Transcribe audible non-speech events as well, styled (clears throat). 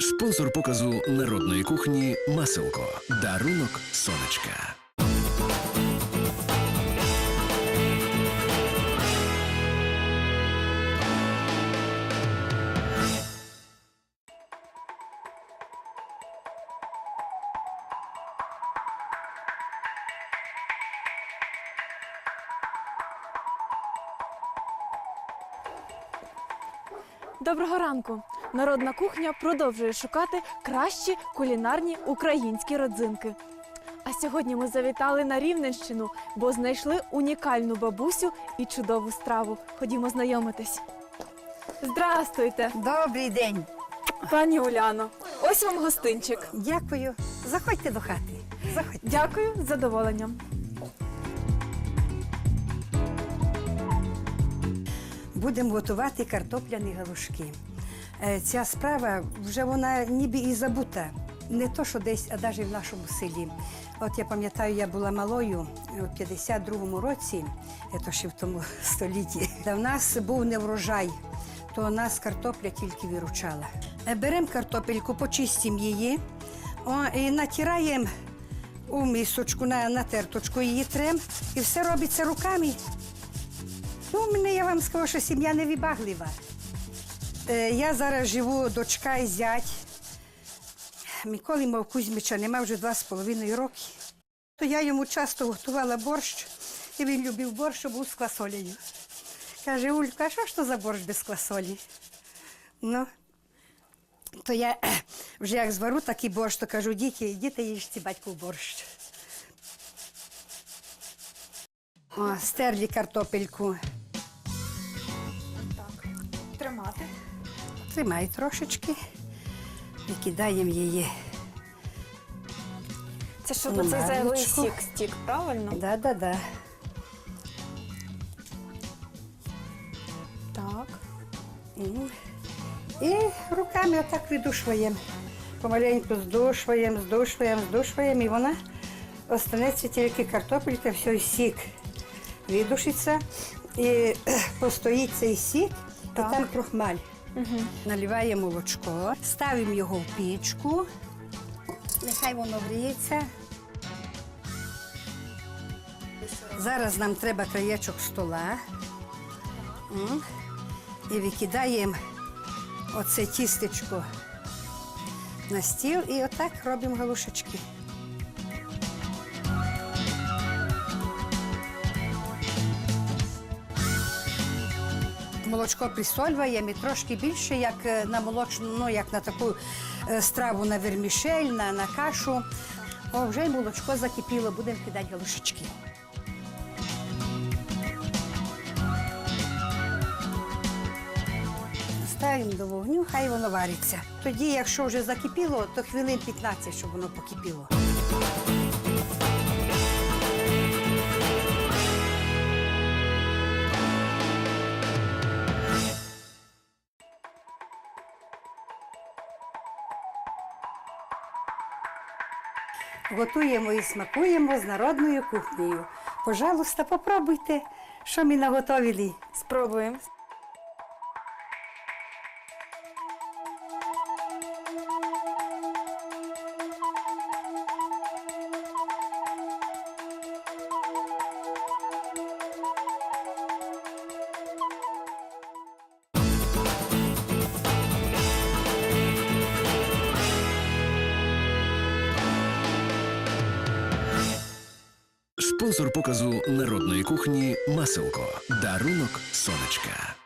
Спонсор показу народної кухні Маселко. Дарунок сонечка. Доброго ранку! Народна кухня продовжує шукати кращі кулінарні українські родзинки. А сьогодні ми завітали на Рівненщину, бо знайшли унікальну бабусю і чудову страву. Ходімо знайомитись. Здрастуйте, Добрий день. пані Уляно. Ось вам гостинчик. Дякую. Заходьте до хати. Заходьте. Дякую з задоволенням. Будемо готувати картопляні галушки. Е, Ця справа вже вона ніби і забута. Не то, що десь, а навіть в нашому селі. От я пам'ятаю, я була малою у 52-му році, це ще в тому (laughs) столітті. Та в нас був неврожай, то у нас картопля тільки виручала. Е, Беремо картопельку, почистимо її о, і натираємо у мисочку на, на терточку її трем, і все робиться руками. Ну, мене я вам скажу, що сім'я невибаглива. Е, я зараз живу дочка і зять. Миколи мав Кузьмича нема вже два з половиною роки. То я йому часто готувала борщ, і він любив борщ, що був з квасолею. Каже, Улька, а що ж то за борщ без квасолі? Ну, то я (clears throat) вже як звару такий борщ, то кажу, діти, діти їжте батьку борщ. О, стерлі картопельку. Тримай трошечки і кидаємо її. Це щоб На оцей зайвий марочку. сік стік, правильно? Да-да-да. Так. М. І руками отак видушуємо. Помаленьку здушуємо, здушуємо, здушуємо, і вона останеться тільки картопелька, все, і сік видушиться, і постоїть цей сік, Так. і там крохмаль. Угу. Наливаємо молочко, ставимо його в пічку, нехай воно гріється. Зараз нам треба краєчок стола. І викидаємо оце тістечко на стіл і отак робимо галушечки. Молочко присолюємо і трошки більше, як е, на молочну, ну як на таку е, страву на вермішель, на, на кашу. О, вже й молочко закипіло, будемо кидати галушечки. Ставимо до вогню, хай воно вариться. Тоді, якщо вже закипіло, то хвилин 15, щоб воно покипіло. Готуємо і смакуємо з народною кухнею. Пожалуйста, попробуйте, що ми наготовили. Спробуємо. Спонсор показу народної кухні Маселко. Дарунок сонечка.